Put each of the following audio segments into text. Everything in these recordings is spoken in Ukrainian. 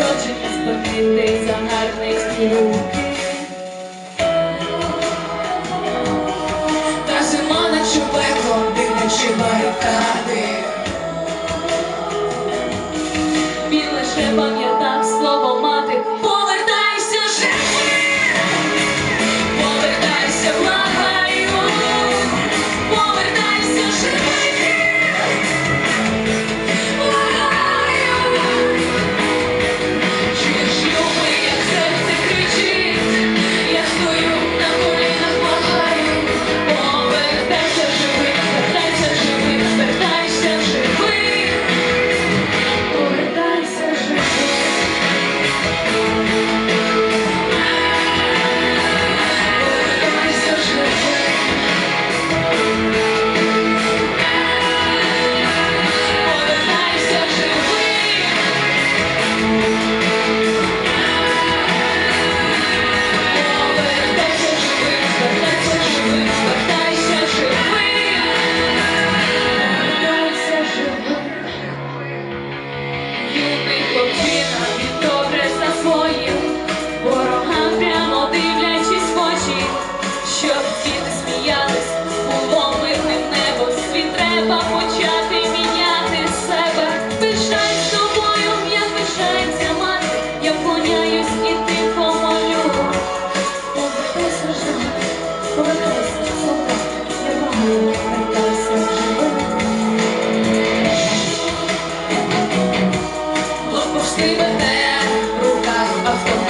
відроджені спокійний загарних руки. Та зима на чубеком дивлячи барикади. Він лише пам'ятав слово мати. не в руках автомобіля.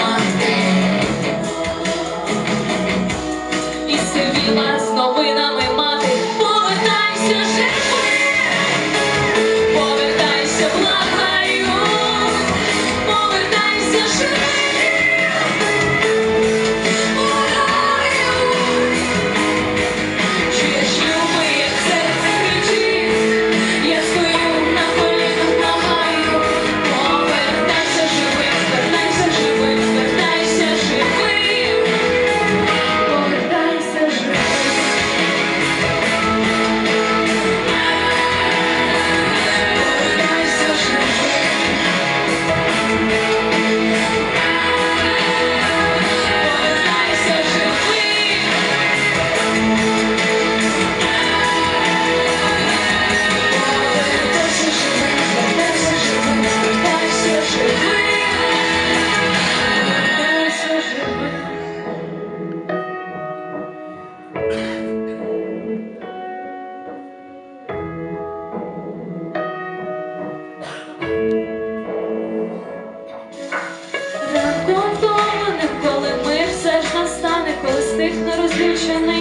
ocean